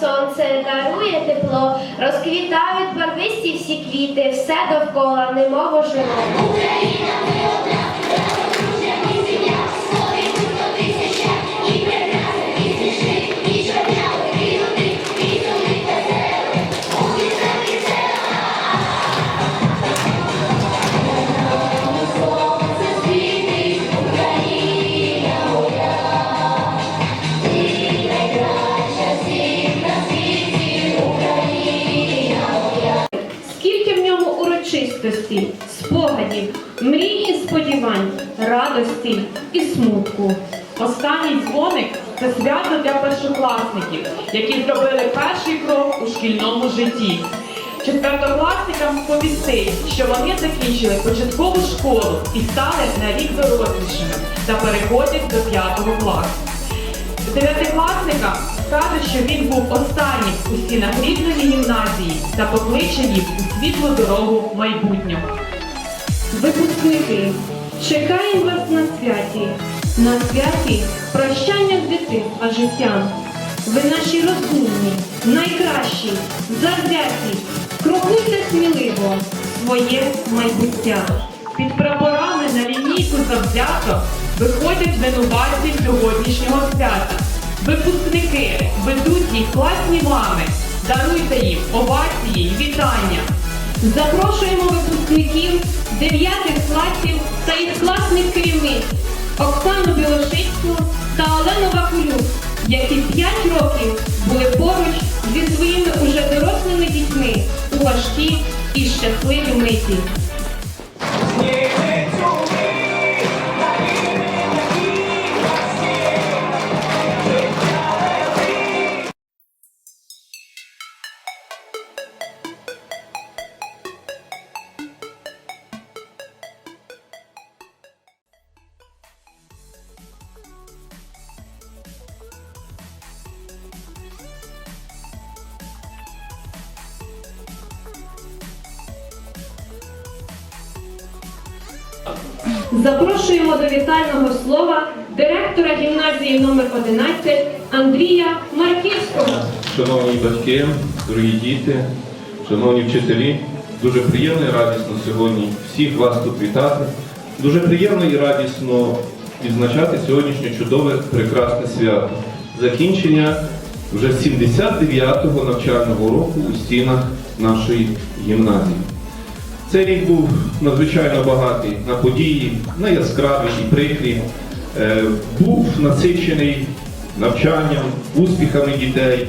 сонце, дарує тепло, розквітають барвисті всі квіти, все довкола, немов оживо. Урочистості, спогадів, мрій і сподівань, радості і смутку. Останній дзвоник це свято для першокласників, які зробили перший крок у шкільному житті. Четвертокласникам повістить, що вони закінчили початкову школу і стали на рік дорослішими та переходять до п'ятого класу. Дев'ятикласникам скаже, що він був останнім у стінах рідної гімназії та покличе їх у світлу дорогу майбутнього. Випускники, чекаємо вас на святі, на святі прощання з дитинства життям. Ви наші розумні, найкращі, завзяті, крокуйте сміливо своє майбуття. Під прапорами на лінійку завзято виходять винуватці сьогоднішнього свята. Випускники ведуть їх класні мами. Даруйте їм овації вітання. Запрошуємо випускників 9 класів та їх класних керівниць Оксану Білошицьку та Олену Вакулюк, які 5 років були поруч зі своїми уже дорослими дітьми у важкі і щасливі миті. Запрошуємо до вітального слова директора гімназії номер 11 Андрія Марківського. Шановні батьки, дорогі діти, шановні вчителі, дуже приємно і радісно сьогодні всіх вас тут вітати. Дуже приємно і радісно відзначати сьогоднішнє чудове прекрасне свято. Закінчення вже 79-го навчального року у стінах нашої гімназії. Цей рік був надзвичайно багатий на події, на яскраві і прикрі. Е, Був насичений навчанням, успіхами дітей.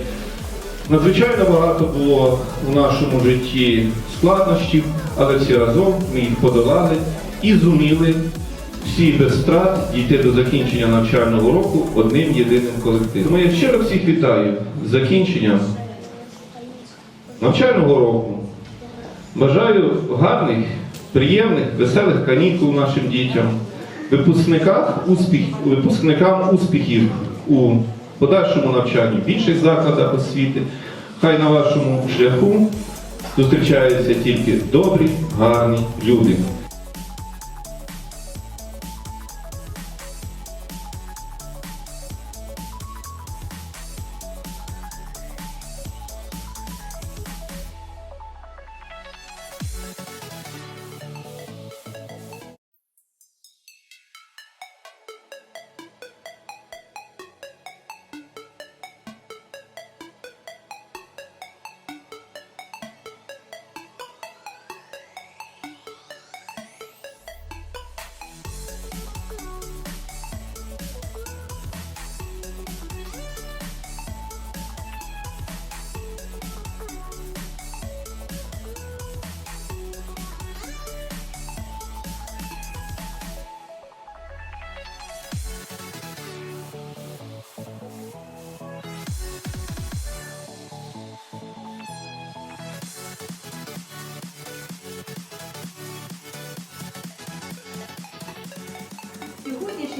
Надзвичайно багато було у нашому житті складнощів, але всі разом ми їх подолали і зуміли всі без втрат дійти до закінчення навчального року одним єдиним колективом. Тому я щиро всіх вітаю з закінченням навчального року. Бажаю гарних, приємних, веселих канікул нашим дітям, успіх, випускникам успіхів у подальшому навчанні в інших закладах освіти. Хай на вашому шляху зустрічаються тільки добрі, гарні люди.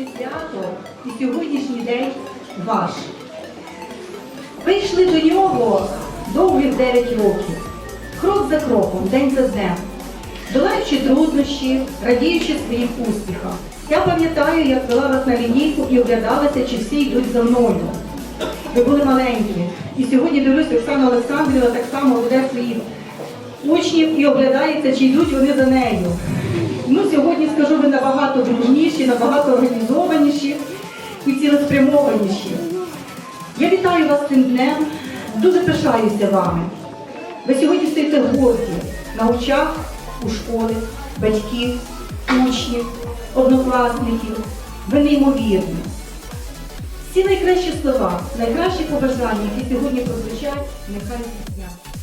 Свято і сьогоднішній день ваш. Ви йшли до нього довгих 9 років, крок за кроком, день за днем, долаючи труднощі, радіючи своїм успіхам. Я пам'ятаю, як вела вас на лінійку і оглядалася, чи всі йдуть за мною. Ви були маленькі, І сьогодні дивлюся, Оксана Олександрівна так само веде своїх учнів і оглядається, чи йдуть вони за нею. Ну, сьогодні скажу, ви набагато дружніші, набагато організованіші і цілеспрямованіші. Я вітаю вас цим днем, дуже пишаюся вами. Ви сьогодні стоїте горді на очах у школи, батьків, учнів, однокласників. Ви неймовірні. Всі найкращі слова, найкращі побажання, які сьогодні прозвучать, нехай здійсняться.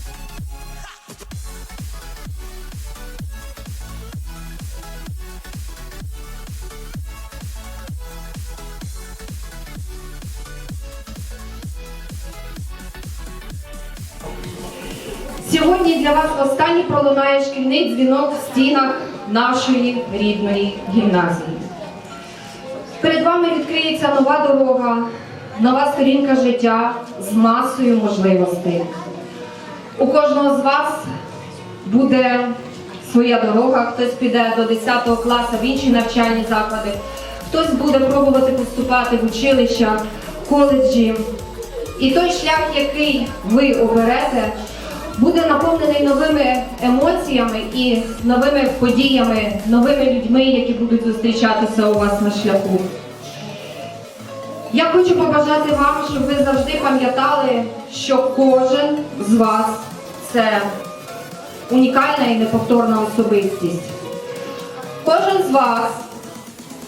Сьогодні для вас останній пролунає шкільний дзвінок в стінах нашої рідної гімназії. Перед вами відкриється нова дорога, нова сторінка життя з масою можливостей. У кожного з вас буде своя дорога, хтось піде до 10 класу в інші навчальні заклади, хтось буде пробувати поступати в училища, коледжі. І той шлях, який ви оберете, буде наповнений новими емоціями і новими подіями, новими людьми, які будуть зустрічатися у вас на шляху. Я хочу побажати вам, щоб ви завжди пам'ятали, що кожен з вас це унікальна і неповторна особистість. Кожен з вас,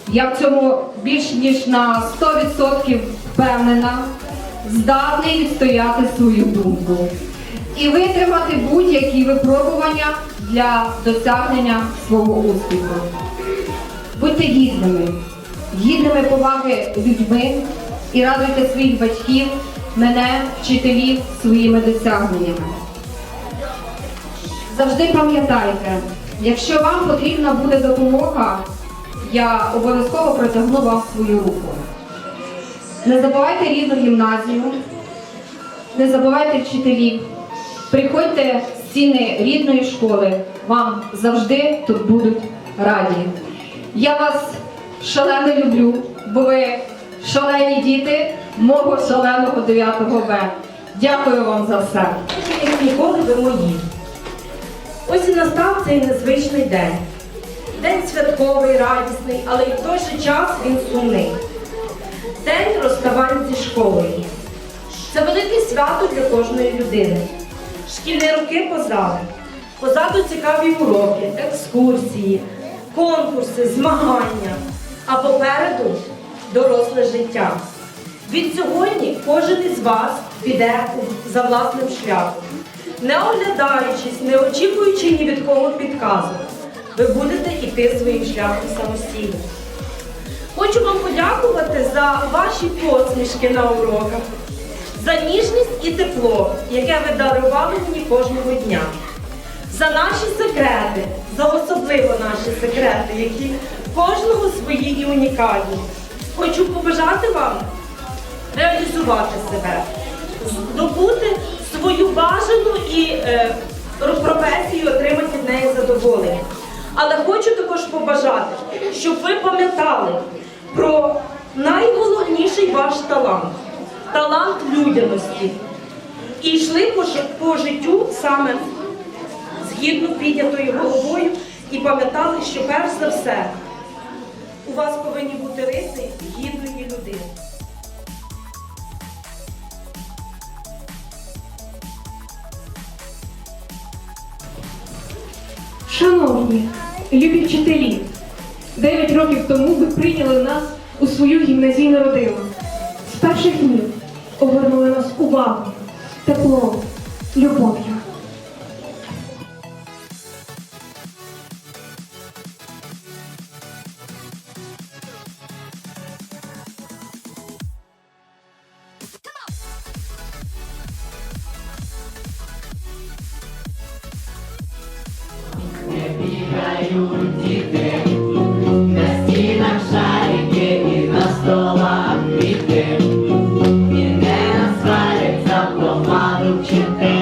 я в цьому більш ніж на 100% впевнена, здатний відстояти свою думку і витримати будь-які випробування для досягнення свого успіху. Будьте гідними, гідними поваги людьми і радуйте своїх батьків, мене, вчителів своїми досягненнями. Завжди пам'ятайте, якщо вам потрібна буде допомога, я обов'язково протягну вам свою руку. Не забувайте рідну гімназію, не забувайте вчителів. Приходьте в стіни рідної школи, вам завжди тут будуть раді. Я вас шалено люблю, бо ви шалені діти мого шаленого 9 Б. Дякую вам за все. як ніколи ви мої. Ось і настав цей незвичний день. День святковий, радісний, але й в той же час він сумний. День розставань зі школою. Це велике свято для кожної людини. Шкільні роки позаду. Позаду цікаві уроки, екскурсії, конкурси, змагання. А попереду доросле життя. Від сьогодні кожен із вас піде за власним шляхом, не оглядаючись, не очікуючи ні від кого підказу. Ви будете йти своїм шляхом самостійно. Хочу вам подякувати за ваші посмішки на уроках, за ніжність і тепло, яке ви дарували мені кожного дня, за наші секрети, за особливо наші секрети, які кожного свої і унікальні. Хочу побажати вам реалізувати себе, здобути свою бажану і е, професію, отримати в неї задоволення. Але хочу також побажати, щоб ви пам'ятали про найголовніший ваш талант талант людяності. І йшли по, життю саме згідно піднятою головою і пам'ятали, що перш за все у вас повинні бути риси гідної людини. Шановні, любі вчителі, 9 років тому ви прийняли нас у свою гімназійну родину. З перших днів огорнули нас увагою, теплом, любов'ю. На помаду вчителі.